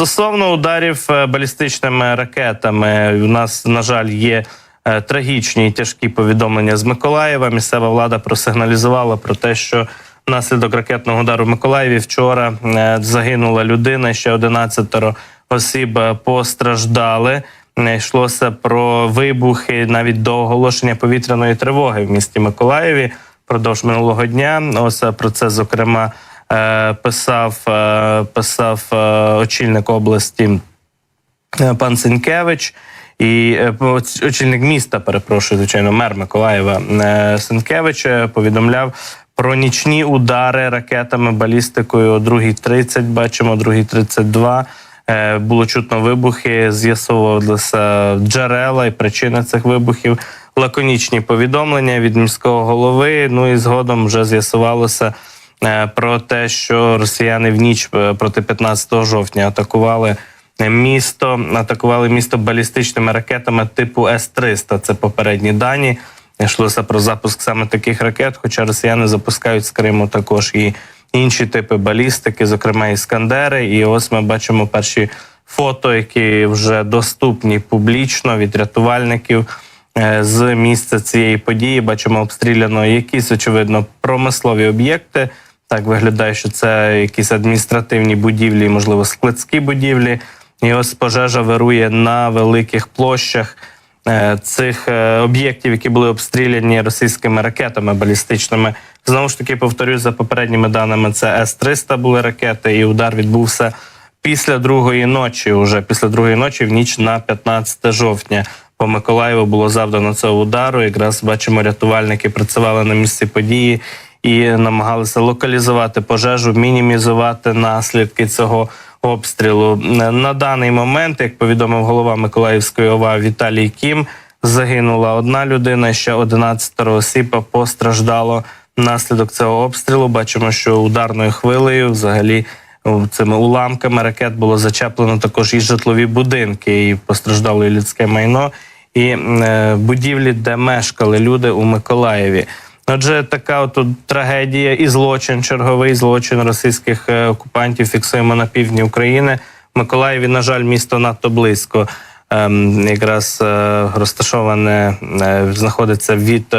Стосовно ударів е, балістичними ракетами, у нас на жаль є е, трагічні і тяжкі повідомлення з Миколаєва. Місцева влада просигналізувала про те, що внаслідок ракетного удару в Миколаєві вчора е, загинула людина. Ще 11 осіб постраждали. Йшлося про вибухи навіть до оголошення повітряної тривоги в місті Миколаєві впродовж минулого дня. Ось про це зокрема писав, е, писав е, очільник області е, пан Сенкевич. І е, очільник міста, перепрошую, звичайно, мер Миколаєва е, Сенкевич е, повідомляв про нічні удари ракетами балістикою о 2.30, бачимо, о 2.32. Е, Було чутно вибухи, з'ясовувалися джерела і причини цих вибухів. Лаконічні повідомлення від міського голови. Ну і згодом вже з'ясувалося е, про те, що росіяни в ніч е, проти 15 жовтня атакували місто, атакували місто балістичними ракетами типу С-300. Це попередні дані. Йшлося про запуск саме таких ракет, хоча росіяни запускають з Криму також і інші типи балістики, зокрема іскандери. І ось ми бачимо перші фото, які вже доступні публічно від рятувальників е, з місця цієї події. Бачимо обстріляно якісь очевидно промислові об'єкти. Так виглядає, що це якісь адміністративні будівлі, можливо, складські будівлі. І ось пожежа вирує на великих площах е, цих е, об'єктів, які були обстріляні російськими ракетами балістичними. Знову ж таки, повторюю, за попередніми даними, це С-300 були ракети, і удар відбувся після другої ночі. Уже після другої ночі, в ніч на 15 жовтня. По Миколаєву було завдано цього удару. Якраз бачимо, рятувальники працювали на місці події і намагалися локалізувати пожежу, мінімізувати наслідки цього обстрілу. На даний момент, як повідомив голова Миколаївської ОВА Віталій Кім, загинула одна людина, ще 11 осіб постраждало внаслідок цього обстрілу. Бачимо, що ударною хвилею взагалі. Цими уламками ракет було зачеплено також і житлові будинки, і постраждало і людське майно, і е, будівлі, де мешкали люди у Миколаєві. Отже, така от трагедія і злочин, черговий злочин російських е, окупантів фіксуємо на півдні України. В Миколаєві, на жаль, місто надто близько. Ем, якраз е, розташоване е, знаходиться від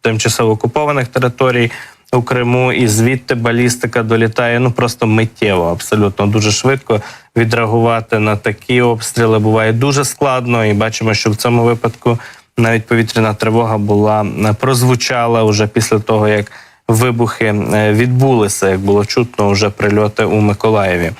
тимчасово окупованих територій у Криму, і звідти балістика долітає ну просто миттєво, абсолютно дуже швидко. Відреагувати на такі обстріли буває дуже складно, і бачимо, що в цьому випадку навіть повітряна тривога була е, прозвучала вже після того, як вибухи е, відбулися, як було чутно, вже прильоти у Миколаєві.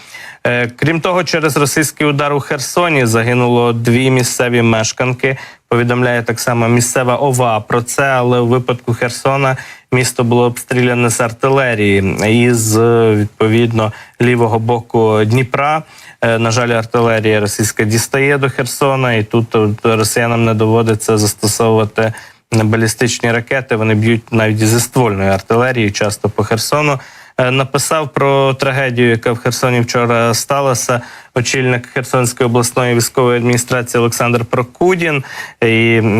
Е, Крім того, через російський удар у Херсоні загинуло дві місцеві мешканки. Повідомляє так само місцева ОВА про це, але у випадку Херсона місто було обстріляне з артилерії і з відповідно лівого боку Дніпра. Е, На жаль, артилерія російська дістає до Херсона, і тут е, росіянам не доводиться застосовувати балістичні ракети. Вони б'ють навіть зі ствольної артилерії, часто по Херсону. Е, Написав про трагедію, яка в Херсоні вчора сталася. Очільник Херсонської обласної військової адміністрації Олександр Прокудін. І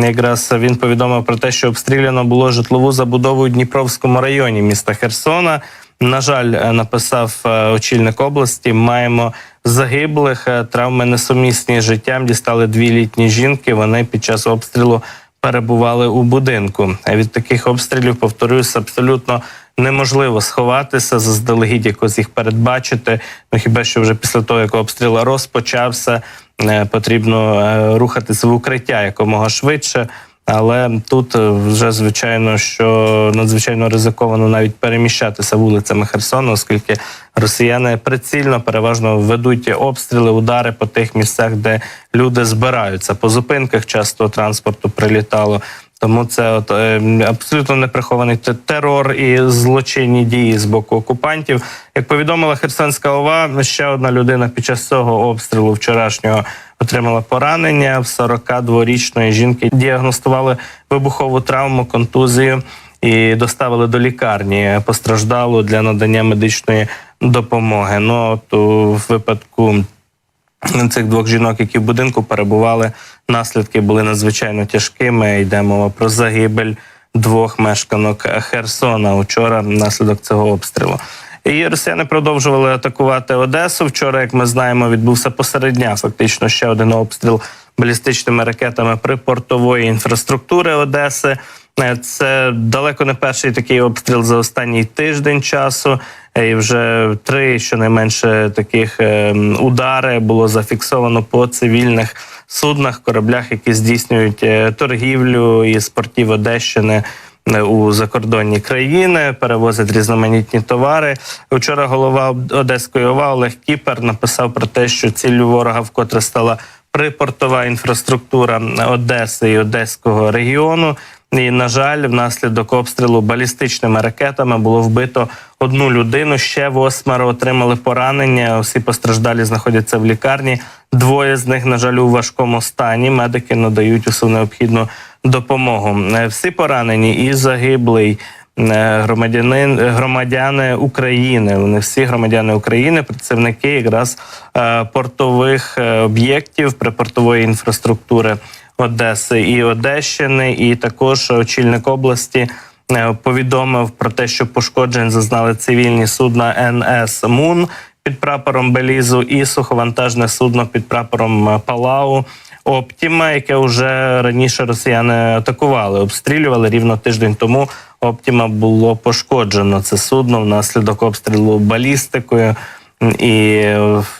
якраз він повідомив про те, що обстріляно було житлову забудову у Дніпровському районі міста Херсона. На жаль, е, написав е, очільник області. Маємо загиблих, травми несумісні з життям. Дістали дві літні жінки. Вони під час обстрілу перебували у будинку. Від таких обстрілів, повторюсь, абсолютно неможливо сховатися, заздалегідь якось їх передбачити. Ну хіба що вже після того, як обстріл розпочався, е, потрібно е, рухатися в укриття якомога швидше. Але тут е, вже звичайно, що надзвичайно ризиковано навіть переміщатися вулицями Херсону, оскільки росіяни прицільно переважно ведуть обстріли, удари по тих місцях, де люди збираються. По зупинках часто транспорту прилітало. Тому це от е, абсолютно неприхований те- терор і злочинні дії з боку окупантів. Як повідомила Херсонська ОВА, ще одна людина під час цього обстрілу вчорашнього отримала поранення. В 42-річної жінки діагностували вибухову травму, контузію і доставили до лікарні постраждалу для надання медичної допомоги. Ну от у випадку цих двох жінок, які в будинку перебували, наслідки були надзвичайно тяжкими. Йде мова про загибель двох мешканок Херсона учора внаслідок цього обстрілу. І росіяни продовжували атакувати Одесу. Вчора, як ми знаємо, відбувся посередня фактично ще один обстріл балістичними ракетами припортової інфраструктури Одеси. Е, Це далеко не перший такий обстріл за останній тиждень часу. Е, І вже три щонайменше таких е, удари було зафіксовано по цивільних суднах, кораблях, які здійснюють е, торгівлю із портів Одещини. е, У закордонні країни перевозять різноманітні товари. Вчора голова Одеської ОВА Олег Кіпер написав про те, що ціллю ворога вкотре стала припортова інфраструктура Одеси і Одеського регіону. І, на жаль, внаслідок обстрілу балістичними ракетами було вбито одну людину. Ще восьмеро отримали поранення. Усі постраждалі знаходяться в лікарні. Двоє з них, на жаль, у важкому стані. Медики надають усю необхідну допомогу. Е, Всі поранені і загиблий. е, Громадянин громадяни України. Вони всі громадяни України, працівники якраз е, портових об'єктів припортової інфраструктури Одеси і Одещини, і також очільник області повідомив про те, що пошкоджень зазнали цивільні судна НС Мун під прапором Белізу і суховантажне судно під прапором е, Палау. Оптіма, яке вже раніше росіяни атакували, обстрілювали рівно тиждень тому. Оптіма було пошкоджено це судно внаслідок обстрілу балістикою. І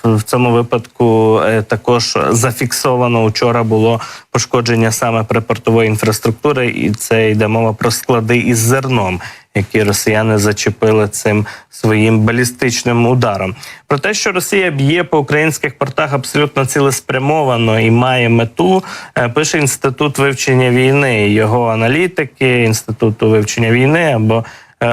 в цьому випадку е, також зафіксовано вчора було пошкодження саме припортової інфраструктури, і це йде мова про склади із зерном, які росіяни зачепили цим своїм балістичним ударом. Про те, що Росія б'є по українських портах абсолютно цілеспрямовано і має мету, е, пише інститут вивчення війни. Його аналітики інституту вивчення війни або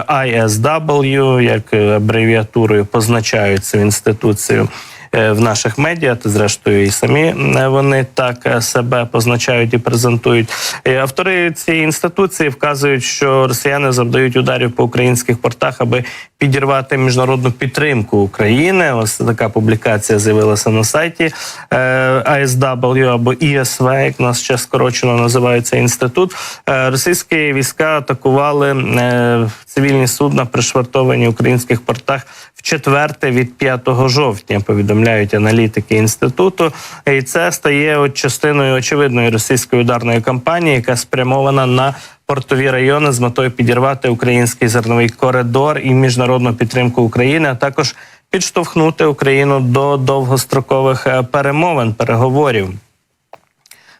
ISW, як е, абревіатурою позначаються в інституцію. е, в наших медіа, та зрештою і самі е, вони так е, себе позначають і презентують. Е, Автори цієї інституції вказують, що росіяни завдають ударів по українських портах, аби підірвати міжнародну підтримку України. Ось така публікація з'явилася на сайті е, ISW або ISV, як нас ще скорочено називається інститут. Е, Російські війська атакували е, цивільні судна, пришвартовані українських портах четверте від 5 жовтня. Повідомляють аналітики інституту. І це стає от частиною очевидної російської ударної кампанії, яка спрямована на портові райони з метою підірвати український зерновий коридор і міжнародну підтримку України, а також підштовхнути Україну до довгострокових е, перемовин переговорів.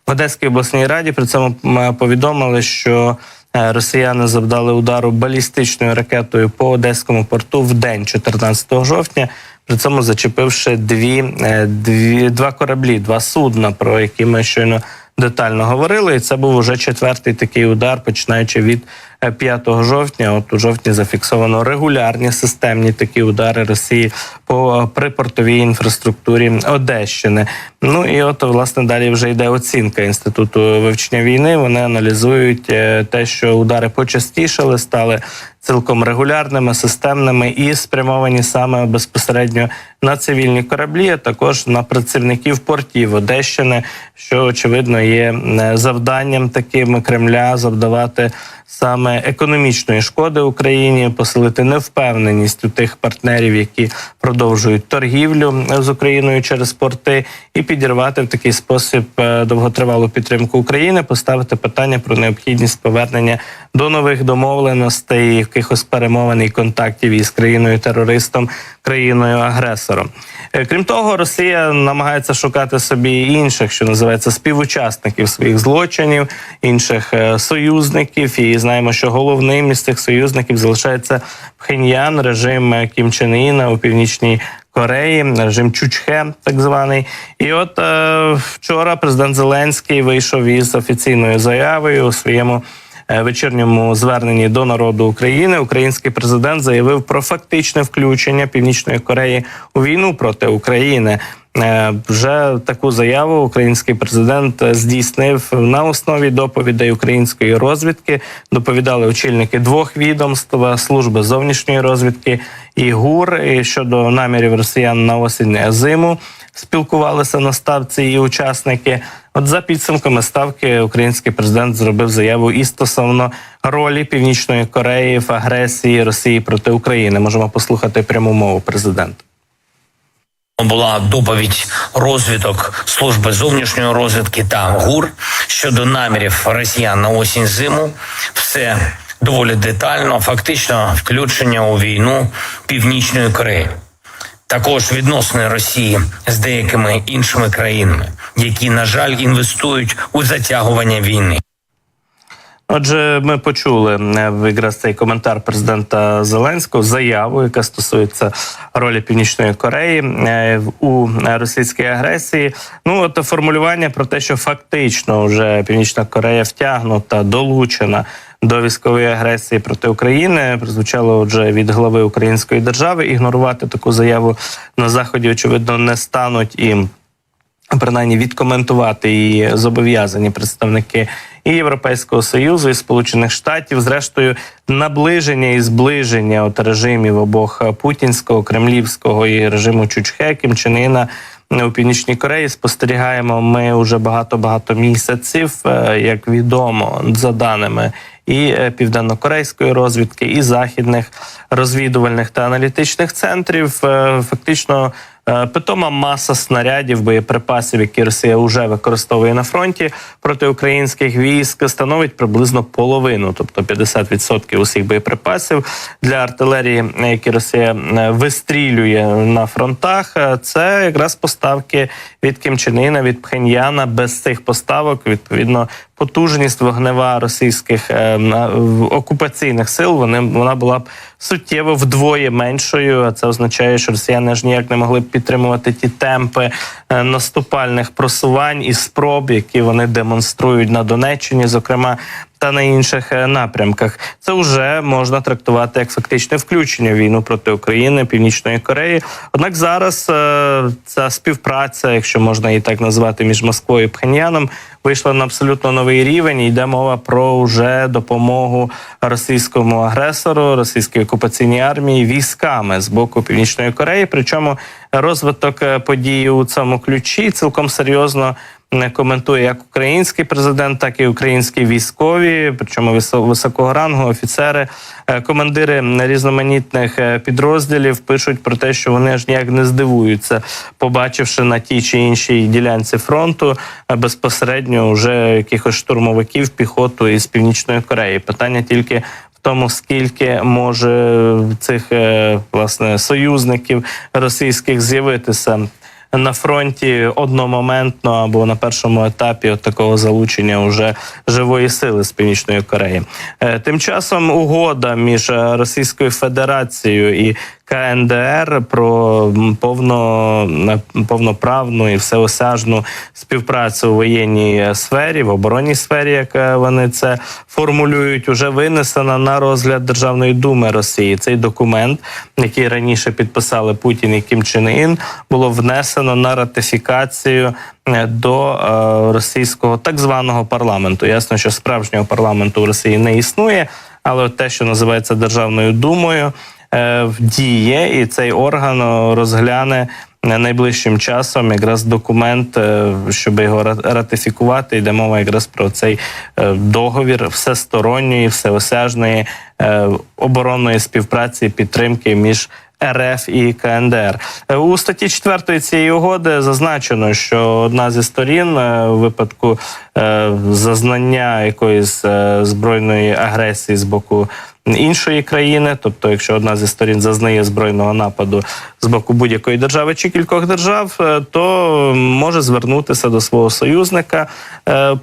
В Одеській обласній раді при цьому повідомили, що росіяни завдали удару балістичною ракетою по одеському порту в день 14 жовтня. При цьому зачепивши дві, е, дві два кораблі, два судна, про які ми щойно детально говорили. І це був уже четвертий такий удар, починаючи від е, 5 жовтня. От у жовтні зафіксовано регулярні системні такі удари Росії по е, припортовій інфраструктурі Одещини. Ну і от власне далі вже йде оцінка інституту вивчення війни. Вони аналізують е, те, що удари почастішали, стали цілком регулярними, системними і спрямовані саме безпосередньо на цивільні кораблі, а також на працівників портів Одещини, що очевидно є е, завданням таким Кремля завдавати саме економічної шкоди Україні, посилити невпевненість у тих партнерів, які продовжують торгівлю з Україною через порти, і підірвати в такий спосіб е, довготривалу підтримку України, поставити питання про необхідність повернення до нових домовленостей, якихось перемовин і контактів із країною терористом, країною агресором. Е, Крім того, Росія намагається шукати собі інших, що називається співучасників своїх злочинів, інших е, союзників. І знаємо, що головним із цих союзників залишається Пхеньян, режим е, Кім Чен Іна у північній. Кореї, режим Чучхе, так званий, і от е, вчора президент Зеленський вийшов із офіційною заявою у своєму вечірньому зверненні до народу України. Український президент заявив про фактичне включення Північної Кореї у війну проти України. Е, Вже таку заяву український президент е, здійснив на основі доповідей української розвідки. Доповідали очільники двох відомств служби зовнішньої розвідки і ГУР щодо намірів росіян на осінь зиму спілкувалися на ставці і учасники. От за підсумками ставки, український президент зробив заяву і стосовно ролі Північної Кореї в агресії Росії проти України. Можемо послухати пряму мову президента. Була доповідь розвідок служби зовнішньої розвідки та ГУР щодо намірів росіян на осінь зиму. Все доволі детально, фактично включення у війну Північної Кореї. Також відносини Росії з деякими іншими країнами, які, на жаль, інвестують у затягування війни. Отже, ми почули е, якраз цей коментар президента Зеленського, заяву, яка стосується ролі Північної Кореї е, у російській агресії. Ну от формулювання про те, що фактично вже Північна Корея втягнута, долучена до військової агресії проти України, прозвучало вже від глави Української держави. Ігнорувати таку заяву на заході, очевидно, не стануть і принаймні відкоментувати її зобов'язані представники і Європейського союзу, і Сполучених Штатів, зрештою, наближення і зближення от режимів обох путінського, кремлівського і режиму Чучхе, Кім Чен Іна у північній Кореї. Спостерігаємо ми вже багато багато місяців, е, як відомо, за даними і е, південно-корейської розвідки, і західних розвідувальних та аналітичних центрів. Е, Фактично. е, Питома маса снарядів, боєприпасів, які Росія вже використовує на фронті проти українських військ, становить приблизно половину, тобто 50% усіх боєприпасів для артилерії, які Росія вистрілює на фронтах. Це якраз поставки від Кім Чен Іна, від Пхеньяна. Без цих поставок відповідно потужність вогнева російських е, окупаційних сил вони вона була б суттєво вдвоє меншою. А це означає, що росіяни ж ніяк не могли б підтримувати ті темпи е, наступальних просувань і спроб, які вони демонструють на Донеччині, зокрема. Та на інших е, напрямках це вже можна трактувати як фактичне включення війну проти України, Північної Кореї. Однак зараз е, ця співпраця, якщо можна її так назвати, між Москвою і Пхеньяном, вийшла на абсолютно новий рівень. Йде мова про вже допомогу російському агресору, російській окупаційній армії військами з боку Північної Кореї. Причому розвиток е, подій у цьому ключі цілком серйозно коментує як український президент, так і українські військові, причому висо- високого рангу офіцери, Е, командири різноманітних е, підрозділів пишуть про те, що вони аж ніяк не здивуються, побачивши на тій чи іншій ділянці фронту е, безпосередньо вже якихось штурмовиків піхоту із північної Кореї. Питання тільки. Тому скільки може цих власне союзників російських з'явитися на фронті одномоментно або на першому етапі от такого залучення уже живої сили з північної Кореї. Е, Тим часом угода між е, Російською Федерацією і КНДР про повно повноправну і всеосяжну співпрацю у воєнній сфері, в оборонній сфері, як е, вони це формулюють, уже винесена на розгляд Державної думи Росії. Цей документ, який раніше підписали Путін і Кім Чен Ін, було внесено на ратифікацію е, до е, російського так званого парламенту. Ясно, що справжнього парламенту в Росії не існує, але те, що називається Державною думою, діє, і цей орган е, розгляне е, найближчим часом якраз документ, е, щоб його ратифікувати. Йде мова якраз про цей е, договір всесторонньої, всеосяжної е, оборонної співпраці підтримки між. РФ і КНДР Е, у статті 4 цієї угоди зазначено, що одна зі сторін е, у випадку е, зазнання якоїсь збройної агресії з боку іншої країни, тобто, якщо одна зі сторін зазнає збройного нападу з боку будь-якої держави чи кількох держав, то може звернутися до свого союзника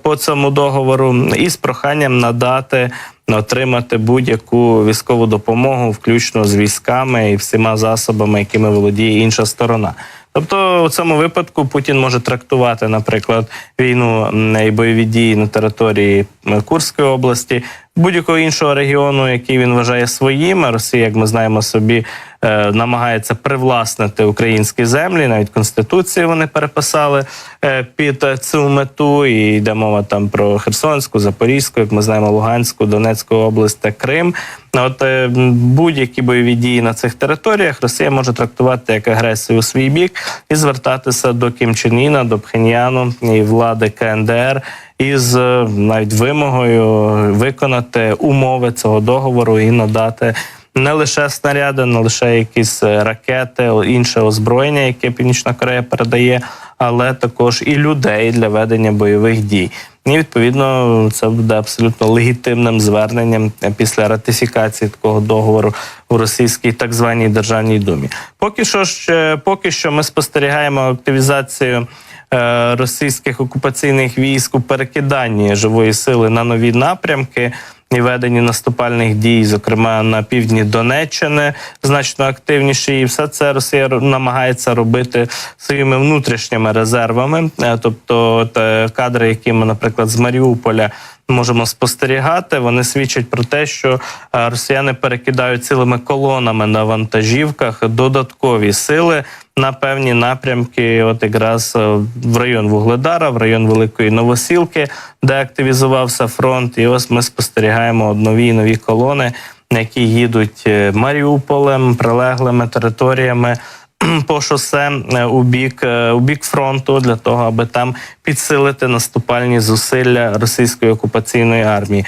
по цьому договору із проханням надати. Отримати будь-яку військову допомогу, включно з військами і всіма засобами, якими володіє інша сторона. Тобто, у цьому випадку Путін може трактувати, наприклад, війну і бойові дії на території Курської області, будь-якого іншого регіону, який він вважає своїм. Росія, як ми знаємо собі, е, намагається привласнити українські землі. Навіть конституцію вони переписали е, під цю мету. І йде мова там про Херсонську, Запорізьку, як ми знаємо, Луганську, Донецьку область та Крим. От е, будь-які бойові дії на цих територіях Росія може трактувати як агресію у свій бік і звертатися до Кім Чен Іна, до Пхеньяну і влади КНДР із е, навіть вимогою виконати умови цього договору і надати. Не лише снаряди, не лише якісь е, ракети, інше озброєння, яке Північна Корея передає, але також і людей для ведення бойових дій. І відповідно це буде абсолютно легітимним зверненням е, після ратифікації такого договору у російській так званій державній думі. Поки що поки що ми спостерігаємо активізацію російських окупаційних військ у перекиданні живої сили на нові напрямки. І веденні наступальних дій, зокрема на півдні Донеччини, значно активніше, і все це Росія намагається робити своїми внутрішніми резервами. Е, Тобто, е, кадри, які ми, наприклад, з Маріуполя можемо спостерігати, вони свідчать про те, що е, росіяни перекидають цілими колонами на вантажівках додаткові сили на певні напрямки, от якраз е, в район Вугледара, в район Великої Новосілки, де активізувався фронт. І ось ми спостерігаємо нові і нові колони, які їдуть е, Маріуполем, прилеглими територіями. По шосе е, у бік е, у бік фронту для того, аби там підсилити наступальні зусилля російської окупаційної армії.